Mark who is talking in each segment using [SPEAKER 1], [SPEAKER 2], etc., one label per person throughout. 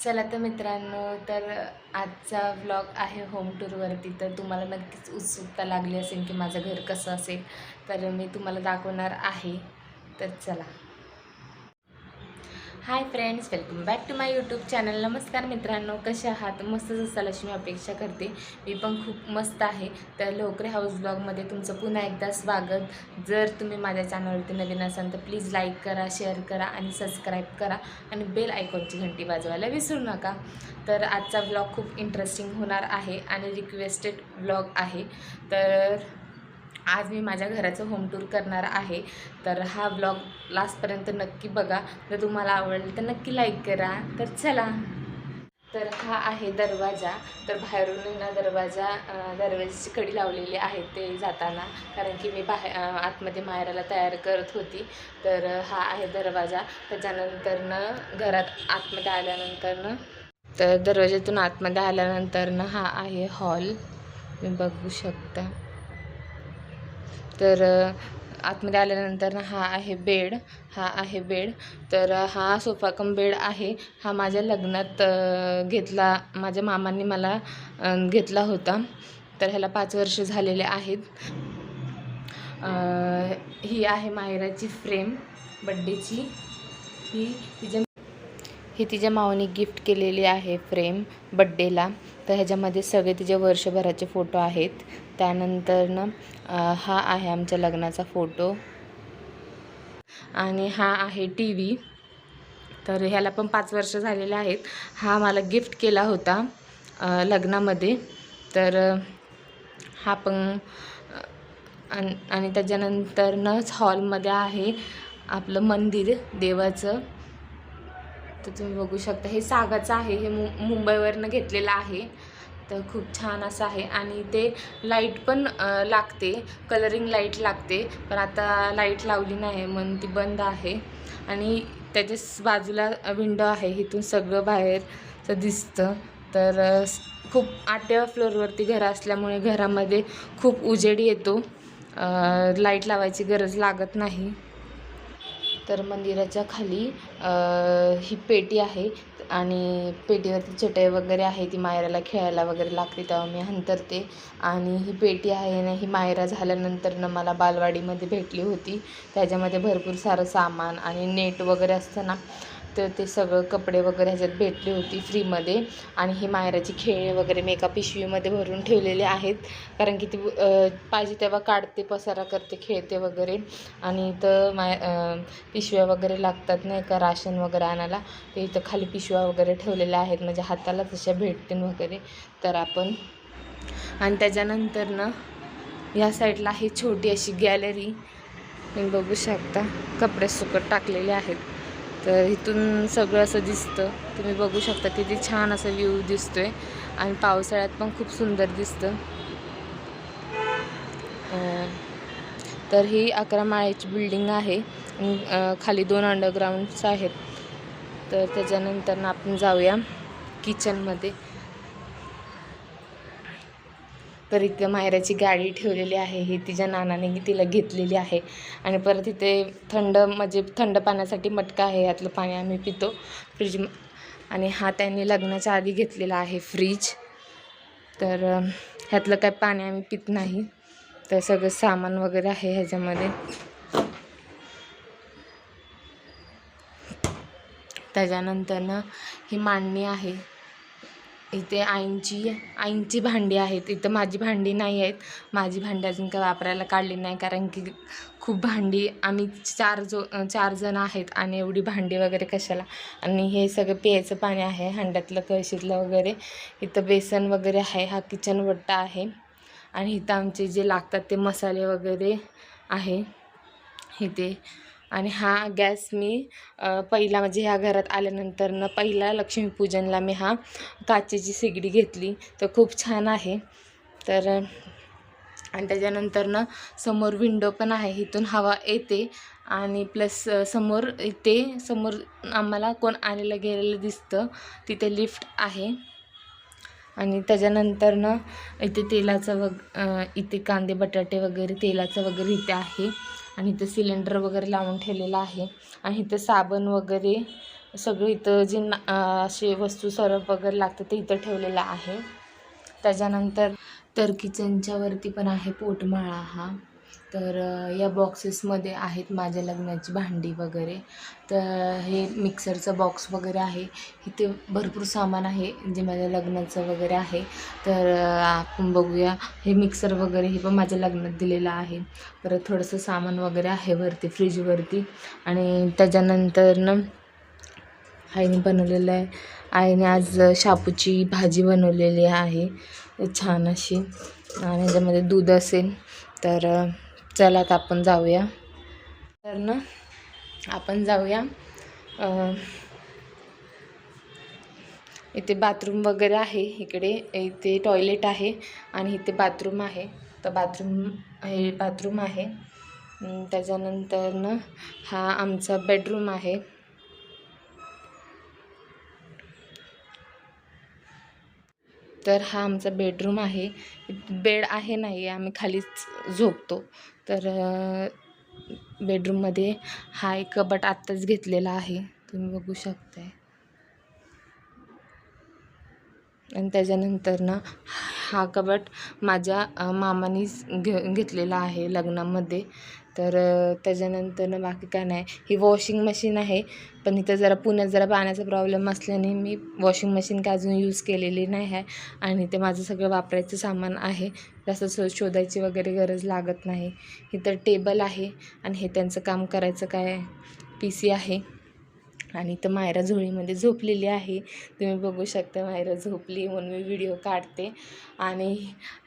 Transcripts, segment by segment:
[SPEAKER 1] चला तर मित्रांनो तर आजचा व्लॉग आहे होम टूरवरती तर तुम्हाला नक्कीच उत्सुकता लागली असेल की माझं घर कसं असेल तर मी तुम्हाला दाखवणार आहे. तर चला. Hi friends welcome back to my YouTube channel नमस्कार मित्रांनो कसे आहात? मस्तच असाल अशी मी अपेक्षा करते. मी पण खूप मस्त आहे. तर लोकरे हाऊस ब्लॉगमध्ये तुमचं पुन्हा एकदा स्वागत. जर तुम्ही माझ्या चॅनलवरती नवीन असाल तर प्लीज लाईक करा शेअर करा आणि सबस्क्राईब करा आणि बेल आयकॉनची घंटी वाजवायला विसरू नका. तर आजचा ब्लॉग खूप इंटरेस्टिंग होणार आहे आणि रिक्वेस्टेड ब्लॉग आहे. तर आज मी माझ्या घराचं होम टूर करणार आहे. तर हा ब्लॉग लास्टपर्यंत नक्की बघा. जर तुम्हाला आवडेल तर नक्की लाईक करा. तर चला. तर हा आहे दरवाजा. तर बाहेरून ना दरवाजा दरवाजाची कडी लावलेली आहे ते जाताना. कारण की मी बाहे आतमध्ये माहेराला तयार करत होती. तर हा आहे दरवाजा. त्याच्यानंतरनं घरात आतमध्ये आल्यानंतरनं तर दरवाजातून आतमध्ये आल्यानंतरनं हा आहे हॉल तुम्ही बघू शकता. तर आतमध्ये आल्यानंतर हा आहे बेड हा आहे बेड. तर हा सोफा कम बेड आहे. हा माझ्या लग्नात घेतला माझ्या मामांनी मला घेतला होता. तर ह्याला पाच वर्ष झालेले आहेत. ही आहे मायराची फ्रेम बड्डेची. ही तिच्या ही तिच्या मावनी गिफ्ट केलेली आहे फ्रेम बड्डेला. तर ह्याच्यामध्ये सगळे तिचे वर्षभराचे फोटो आहेत. त्यानंतरनं हा आहे आमच्या लग्नाचा फोटो. आणि हा आहे टी व्ही. तर ह्याला पण पाच वर्ष झालेले आहेत. हा मला गिफ्ट केला होता लग्नामध्ये. तर हा पण आणि आणि त्याच्यानंतरनंच हॉलमध्ये आहे आपलं मंदिर देवाचं. तर तुम्ही बघू शकता हे सागाचं आहे हे मु मुंबईवरनं घेतलेलं आहे. तर खूप छान असं आहे. आणि ते लाइट पण लागते कलरिंग लाइट लागते पण आता लाइट लावली नाही म्हणून ती बंद आहे. आणि त्याच्याच बाजूला विंडो आहे इथून सगळं बाहेरचं दिसतं. तर खूप आठव्या फ्लोअरवरती घर असल्यामुळे घरामध्ये खूप उजेड येतो. लाइट लावायची गरज लागत नाही. तर मंदिराच्या खाली ही पेटी आहे आणि पेटीवरती चटई वगैरे आहे ती मायराला खेळायला वगैरे लागते तेव्हा मी हंतरते. आणि ही पेटी आहे ना ही मायरा झाल्यानंतर मला बालवाडीमध्ये भेटली होती. त्याच्यामध्ये भरपूर सारं सामान आणि नेट वगैरे असतं ना तर ते सगळं कपडे वगैरे ह्याच्यात भेटली होती फ्रीमध्ये. आणि ही मायराची खेळे वगैरे मी एका पिशवीमध्ये भरून ठेवलेले आहेत. कारण की ती पाहिजे तेव्हा काढते पसारा करते खेळते वगैरे. आणि इथं माय पिशव्या वगैरे लागतात नाही का राशन वगैरे आणायला. ते इथं खाली पिशव्या वगैरे ठेवलेल्या आहेत. म्हणजे हाताला तशा भेटतील वगैरे. तर आपण आणि त्याच्यानंतरनं या साईडला आहे छोटी अशी गॅलरी. बघू शकता कपडे सुकत टाकलेले आहेत. तर इथून सगळं असं दिसतं. तुम्ही बघू शकता किती छान असं व्ह्यू आहे आणि पावसाळ्यात पण खूप सुंदर दिसतं. तर ही अकरा माळ्याची बिल्डिंग आहे. खाली दोन अंडरग्राऊंड्स आहेत. तर त्याच्यानंतर आपण जाऊया किचनमध्ये तर इथं मायराची गाडी ठेवलेली आहे. ही तिच्या नानाने तिला घेतलेली आहे. आणि परत इथे थंड म्हणजे थंड पाण्यासाठी मटका आहे. यातलं पाणी आम्ही पितो. फ्रीज आणि हा त्यांनी लग्नाच्या आधी घेतलेला आहे फ्रीज. तर ह्यातलं काय पाणी आम्ही पित नाही. तर सगळं सामान वगैरे आहे ह्याच्यामध्ये. त्याच्यानंतरनं ही मांडणी आहे. इथे आईंची आईंची भांडी आहेत. इथं माझी भांडी नाही आहेत. माझी भांडी अजून काय वापरायला काढली नाही कारण की खूप भांडी आम्ही चार जो चार जण आहेत आणि एवढी भांडी वगैरे कशाला? आणि हे सगळं प्यायचं पाणी आहे हंड्यातलं कळशीतलं वगैरे. इथं बेसन वगैरे आहे हा किचन वट्टा आहे. आणि इथं आमचे जे लागतात ते मसाले वगैरे आहे. इथे आणि हा गॅस मी पहिला म्हणजे ह्या घरात आल्यानंतरनं पहिला लक्ष्मीपूजनला मी हा काचेची सिगडी घेतली. तर खूप छान आहे. तर आणि त्याच्यानंतरनं समोर विंडो पण आहे. इथून हवा येते आणि प्लस समोर इथे समोर आम्हाला कोण आलेलं गेलेलं दिसतं. तिथे लिफ्ट आहे. आणि त्याच्यानंतरनं इथे तेलाचं वग इथे कांदे बटाटे वगैरे तेलाचं वगैरे इथे आहे. आणि इथं सिलेंडर वगैरे लावून ठेवलेलं आहे. आणि इथं साबण वगैरे सगळं इथं जे ना असे वस्तू सरप वगैरे लागतं ते इथं ठेवलेलं आहे. त्याच्यानंतर तर किचनच्या वरती पण आहे पोटमाळा हा. तर या बॉक्सेसमध्ये आहेत माझ्या लग्नाची भांडी वगैरे. तर हे मिक्सरचं बॉक्स वगैरे आहे. इथे भरपूर सामान आहे जे माझ्या लग्नाचं वगैरे आहे. तर आपण बघूया. हे मिक्सर वगैरे हे पण माझ्या लग्नात दिलेलं आहे. परत थोडंसं सामान वगैरे आहे वरती फ्रीजवरती आणि त्याच्यानंतरनं आईने बनवलेलं आहे. आईने आज शापूची भाजी बनवलेली आहे. छान अशी. आणि त्याच्यामध्ये दूध असेल. तर चला आता आपण जाऊया. तर ना आपण जाऊया. इथे बाथरूम वगैरे आहे. इकडे इथे टॉयलेट आहे आणि इथे बाथरूम आहे. तर बाथरूम हे बाथरूम आहे. त्याच्यानंतर ना हा आमचा बेडरूम आहे. तर हा आमचा बेडरूम आहे. बेड आहे नाही आम्ही खालीच झोपतो. तर बेडरूममध्ये हा एक कबट आत्ताच घेतलेला आहे. तुम्ही बघू शकताय. आणि त्याच्यानंतर ना हा कबट माझ्या मामानीच घे घेतलेला आहे लग्नामध्ये. तर त्याच्यानंतरनं त्याच्यानंतर बाकी काय नाही. ही वॉशिंग मशीन आहे पण इथं जरा पुण्यात जरा पाण्याचा प्रॉब्लेम असल्याने मी वॉशिंग मशीन काय अजून यूज केलेली नाही आहे. आणि ते माझं सगळं वापरायचं सामान आहे. जास्त शो शोधायची वगैरे गरज लागत नाही. इथं टेबल आहे आणि हे त्यांचं काम करायचं काय पी सी आहे. आणि इथं मायरा झोळीमध्ये झोपलेली आहे. तुम्ही बघू शकता मायरा झोपली म्हणून मी व्हिडिओ काढते. आणि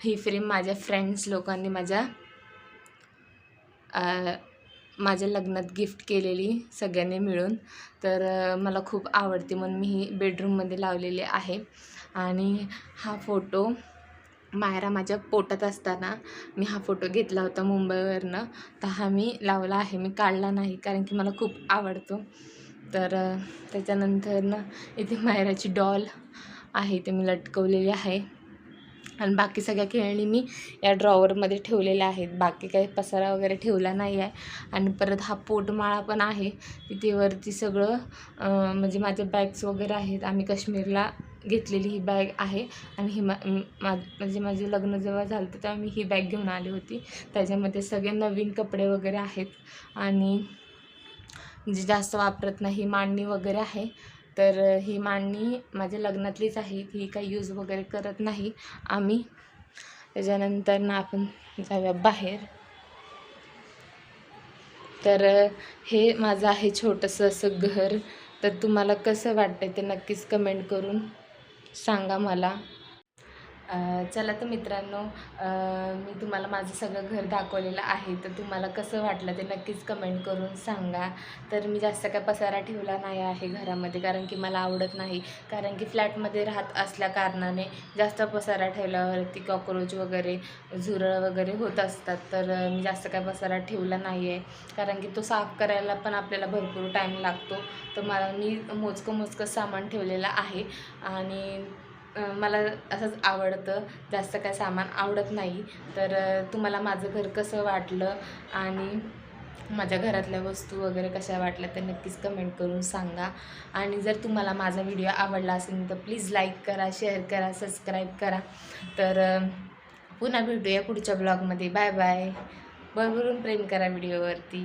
[SPEAKER 1] ही फ्रेम माझ्या फ्रेंड्स लोकांनी माझ्या माझ्या लग्नात गिफ्ट केलेली सगळ्यांनी मिळून. तर मला खूप आवडते म्हणून मी ही बेडरूममध्ये लावलेली आहे. आणि हा फोटो मायरा माझ्या पोटात असताना मी हा फोटो घेतला होता मुंबईवरनं. तर हा मी लावला आहे. मी काढला नाही कारण की मला खूप आवडतो. तर त्याच्यानंतर ना इथे मायराची डॉल आहे ते मी लटकवलेली आहे. आणि बाकी सगळ्या खेळणी मी या ड्रॉवरमध्ये ठेवलेल्या आहेत. बाकी काही पसारा वगैरे ठेवला नाही आहे. आणि परत हा पोटमाळा पण आहे. तिथे वरती सगळं म्हणजे माझे बॅग्स वगैरे आहेत. आम्ही काश्मीरला घेतलेली ही बॅग आहे. आणि ही मा म्हणजे माझे लग्न जेव्हा झालं होतं तेव्हा मी ही बॅग घेऊन आली होती. त्याच्यामध्ये सगळे नवीन कपडे वगैरे आहेत. आणि जे जास्त वापरत नाही मांडणी वगैरे आहे. तर ही मांडणी माझ्या लग्नातलीच आहे. ही काही यूज वगैरे करत नाही. आम्ही त्याच्यानंतर ना आपण जाऊया बाहेर. तर हे माझं आहे छोटंसं असं घर. तर तुम्हाला कसं वाटतं ते नक्कीच कमेंट करून सांगा मला. चला तर मित्रांनो मी तुम्हाला माझं सगळं घर दाखवलेलं आहे तर तुम्हाला कसं वाटलं ते नक्कीच कमेंट करून सांगा. तर मी जास्त काय पसारा ठेवला नाही आहे घरामध्ये कारण की मला आवडत नाही. कारण की फ्लॅटमध्ये राहत असल्या कारणाने जास्त पसारा ठेवल्यावरती कॉक्रोच वगैरे झुरळ वगैरे होत असतात. तर मी जास्त काय पसारा ठेवला नाही आहे कारण की तो साफ करायला पण आपल्याला भरपूर टाईम लागतो. तर मला मी मोजकं मोजकं सामान ठेवलेलं आहे. आणि मला असंच आवडतं. जास्त काय सामान आवडत नाही. तर तुम्हाला माझं घर कसं वाटलं आणि माझ्या घरातल्या वस्तू वगैरे कशा वाटल्या तर नक्कीच कमेंट करून सांगा. आणि जर तुम्हाला माझा व्हिडिओ आवडला असेल तर प्लीज लाईक करा शेअर करा सबस्क्राईब करा. तर पुन्हा भेटूया पुढच्या ब्लॉगमध्ये बाय बाय भरभरून प्रेम करा व्हिडिओवरती